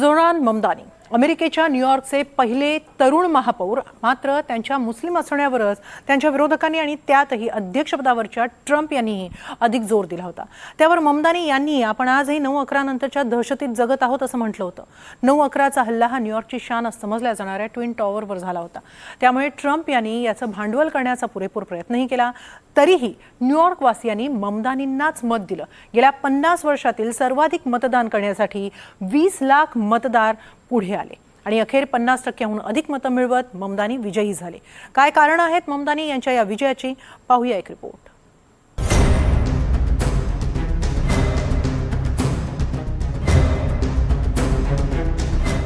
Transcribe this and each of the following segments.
जोरान ममदानी अमेरिकेच्या न्यूयॉर्कचे पहिले तरुण महापौर मात्र त्यांच्या मुस्लिम असण्यावरच त्यांच्या विरोधकांनी आणि त्यातही अध्यक्षपदावरच्या ट्रम्प यांनीही अधिक जोर दिला होता. त्यावर ममदानी यांनी आपण आजही नऊ अकरा नंतरच्या दहशतीत जगत आहोत असं म्हटलं होतं. नऊ अकराचा हल्ला हा न्यूयॉर्कची शान समजल्या जाणाऱ्या ट्विन टॉवरवर झाला होता. त्यामुळे ट्रम्प यांनी याचं भांडवल करण्याचा पुरेपूर प्रयत्नही केला. तरीही न्यूयॉर्कवासियांनी ममदानींनाच मत दिलं. गेल्या पन्नास वर्षातील सर्वाधिक मतदान करण्यासाठी वीस लाख मतदार पुढे आले. आणि अखेर पन्नास टक्क्याहून अधिक मतं मिळवत ममदानी विजयी झाले. काय कारण आहेत ममदानी यांच्या या विजयाची? पाहूया एक रिपोर्ट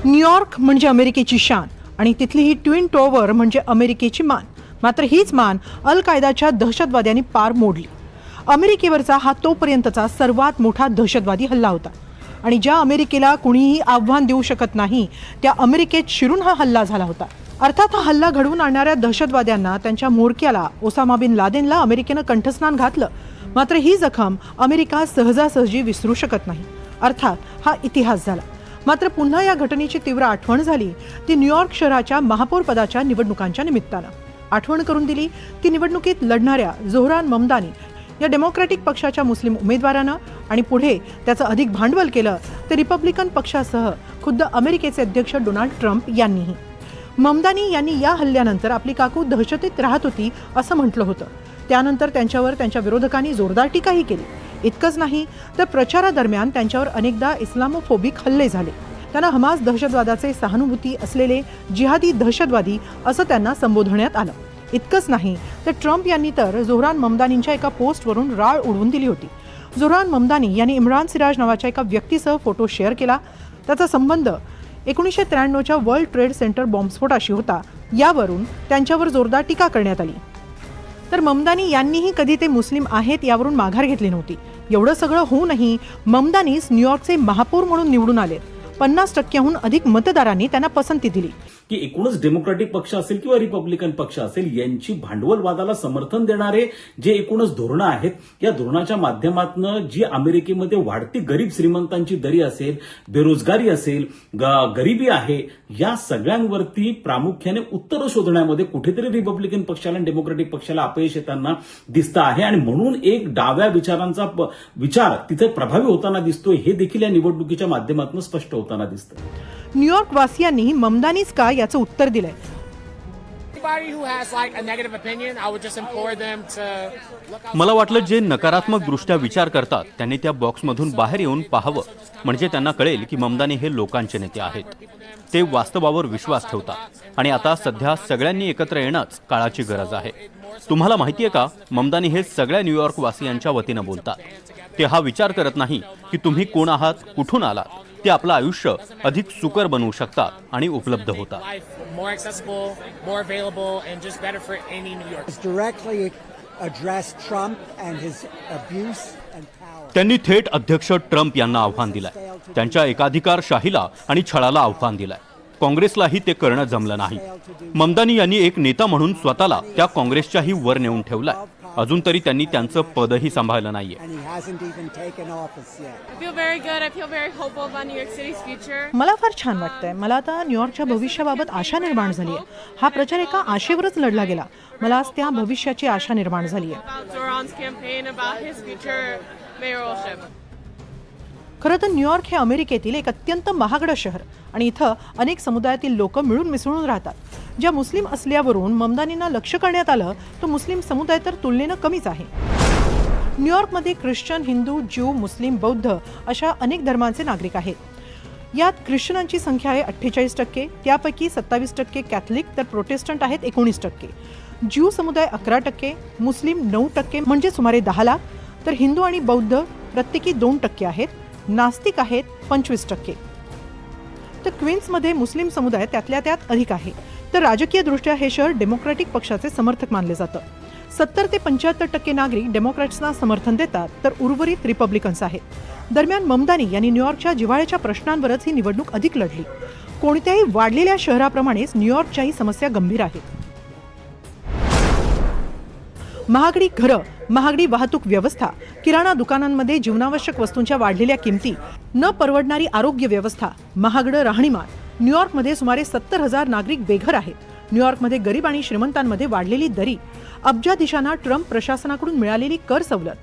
न्यूयॉर्क म्हणजे अमेरिकेची शान आणि तिथली ही ट्विन टॉवर म्हणजे अमेरिकेची मान. मात्र हीच मान अल कायदाच्या दहशतवाद्यांनी पार मोडली. अमेरिकेवरचा हा तोपर्यंतचा सर्वात मोठा दहशतवादी हल्ला होता. आणि ज्या अमेरिकेला कुणीही आव्हान देऊ शकत नाही त्या अमेरिकेत शिरून हा हल्ला झाला होता. अर्थात हा हल्ला घडवून आणणाऱ्या दहशतवाद्यांना त्यांच्या मोरक्याला ओसामा बिन लादेनला अमेरिकेनं कंठस्नान घातलं. मात्र ही जखम अमेरिका सहजासहजी विसरू शकत नाही. अर्थात हा इतिहास झाला. मात्र पुन्हा या घटनेची तीव्र आठवण झाली ती न्यूयॉर्क शहराच्या महापौर पदाच्या निवडणुकांच्या निमित्तानं. आठवण करून दिली ती निवडणुकीत लढणाऱ्या जोहरान ममदानी या डेमोक्रॅटिक पक्षाच्या मुस्लिम उमेदवारानं आणि पुढे त्याचं अधिक भांडवल केलं ते रिपब्लिकन पक्षासह खुद्द अमेरिकेचे अध्यक्ष डोनाल्ड ट्रम्प यांनीही. ममदानी यांनी या हल्ल्यानंतर आपली काकू दहशतीत राहत होती असं म्हटलं होतं. त्यानंतर त्यांच्यावर त्यांच्या विरोधकांनी जोरदार टीकाही केली. इतकंच नाही तर प्रचारादरम्यान त्यांच्यावर अनेकदा इस्लामोफोबिक हल्ले झाले. त्यांना हमास दहशतवादाचे सहानुभूती असलेले जिहादी दहशतवादी असं त्यांना संबोधण्यात आलं. इतकंच नाही तर ट्रम्प यांनी तर जोहरान ममदानींच्या एका पोस्टवरून राळ उडवून दिली होती. जोहरान ममदानी यांनी इम्रान सिराज नावाच्या एका व्यक्तीसह फोटो शेअर केला. त्याचा संबंध एकोणीसशे त्र्याण्णवच्या वर्ल्ड ट्रेड सेंटर बॉम्बस्फोटाशी होता. यावरून त्यांच्यावर जोरदार टीका करण्यात आली. तर ममदानी यांनीही कधी ते मुस्लिम आहेत यावरून माघार घेतली नव्हती. एवढं सगळं होऊनही ममदानीस न्यूयॉर्कचे महापौर म्हणून निवडून आले पन्नास टक्क्याहून अधिक मतदारांनी त्यांना पसंती दिली. की एकूणच डेमोक्रॅटिक पक्ष असेल किंवा रिपब्लिकन पक्ष असेल यांची भांडवलवादाला समर्थन देणारे जे एकूणच धोरणं आहेत या धोरणाच्या माध्यमातून जी अमेरिकेमध्ये वाढती गरीब श्रीमंतांची दरी असेल बेरोजगारी असेल गरिबी आहे या सगळ्यांवरती प्रामुख्याने उत्तर शोधण्यामध्ये कुठेतरी रिपब्लिकन पक्षाला आणि डेमोक्रॅटिक पक्षाला अपयश येताना दिसतं आहे. आणि म्हणून एक डाव्या विचारांचा विचार तिथे प्रभावी होताना दिसतोय हे देखील या निवडणुकीच्या माध्यमातून स्पष्ट होताना दिसतं. न्यूयॉर्क वासियांनी ममदानीच का याचं उत्तर दिलंय. मला वाटलं जे नकारात्मक दृष्ट्या विचार करतात त्यांनी त्या बॉक्समधून बाहेर येऊन पाहावं. म्हणजे त्यांना कळेल की ममदानी हे लोकांचे नेते आहेत. ते वास्तवावर विश्वास ठेवतात. आणि आता सध्या सगळ्यांनी एकत्र येणंच काळाची गरज आहे. तुम्हाला माहितीये का? ममदानी हे सगळ्या न्यूयॉर्क वासियांच्या वतीनं बोलतात. ते हा विचार करत नाही की तुम्ही कोण आहात कुठून आलात? ते आपलं आयुष्य अधिक सुकर बनवू शकतात आणि उपलब्ध होता त्यांनी थेट अध्यक्ष ट्रम्प यांना आव्हान दिलंय. त्यांच्या एकाधिकारशाहीला आणि छळाला आव्हान दिलंय. काँग्रेसलाही ते करणं जमलं नाही. ममदानी यांनी एक नेता म्हणून स्वतःला त्या काँग्रेसच्याही वर नेऊन ठेवलाय. अजून तरी त्यांनी त्यांचं पदही सांभाळलं नाहीये. मला फार छान वाटतंय. मला आता न्यूयॉर्कच्या भविष्याबाबत आशा निर्माण झाली आहे हा प्रचार एका आशेवरच लढला गेला. मला आज त्या भविष्याची आशा निर्माण झाली आहे खरं तर न्यूयॉर्क हे अमेरिकेतील एक अत्यंत महागडं शहर आणि इथं अनेक समुदायातील लोक मिळून मिसळून राहतात. ज्या मुस्लिम असल्यावरून ममदानींना लक्ष करण्यात आलं तो मुस्लिम समुदाय तर तुलनेनं कमीच आहे. न्यूयॉर्कमध्ये ख्रिश्चन हिंदू ज्यू मुस्लिम बौद्ध अशा अनेक धर्मांचे नागरिक आहेत. यात ख्रिश्चनांची संख्या आहे अठ्ठेचाळीस टक्के त्यापैकी सत्तावीस टक्के कॅथलिक तर प्रोटेस्टंट आहेत एकोणीस टक्के. ज्यू समुदाय अकरा टक्के मुस्लिम नऊ टक्के म्हणजे सुमारे दहा लाख तर हिंदू आणि बौद्ध प्रत्येकी दोन टक्के आहेत. नास्तिक आहेत पंचवीस टक्के. तर क्वीन्समध्ये मुस्लिम समुदाय त्यातल्या त्यात अधिक आहे. तर राजकीयदृष्ट्या हे शहर डेमोक्रॅटिक पक्षाचे समर्थक मानले जातं. सत्तर ते पंच्याहत्तर टक्के नागरिक डेमोक्रॅट्सना समर्थन देतात तर उर्वरित रिपब्लिकन्स आहेत. दरम्यान ममदानी यांनी न्यूयॉर्कच्या जिव्हाळ्याच्या प्रश्नांवरच ही निवडणूक अधिक लढली. कोणत्याही वाढलेल्या शहराप्रमाणेच न्यूयॉर्कच्याही समस्या गंभीर आहेत महागडी घरं महागडी वाहतूक व्यवस्था किराणा दुकानांमध्ये जीवनावश्यक वस्तूंच्या वाढलेल्या किमती न परवडणारी आरोग्य व्यवस्था महागडं राहणीमान. न्यूयॉर्कमध्ये सुमारे सत्तर हजार नागरिक बेघर आहेत. न्यूयॉर्कमध्ये गरीब आणि श्रीमंतांमध्ये वाढलेली दरी अब्जाधीशांना ट्रम्प प्रशासनाकडून मिळालेली कर सवलत.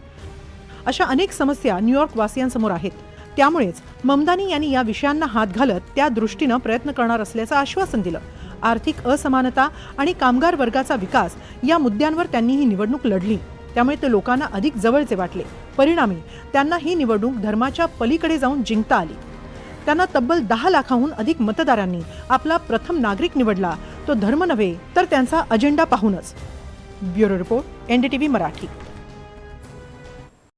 अशा अनेक समस्या न्यूयॉर्क वासियांसमोर आहेत. त्यामुळेच ममदानी यांनी या विषयांना हात घालत त्या दृष्टीनं प्रयत्न करणार असल्याचं आश्वासन दिलं. आर्थिक असमानता आणि कामगार वर्गाचा विकास या मुद्द्यांवर त्यांनी ही निवडणूक लढली. त्यामुळे ते लोकांना अधिक जवळचे वाटले. परिणामी त्यांना ही निवडणूक धर्माच्या पलीकडे जाऊन जिंकता आली. त्यांना तब्बल दहा लाखाहून अधिक मतदारांनी आपला प्रथम नागरिक निवडला. तो धर्म नव्हे तर त्यांचा अजेंडा पाहूनच. Bureau report NDTV Marathi.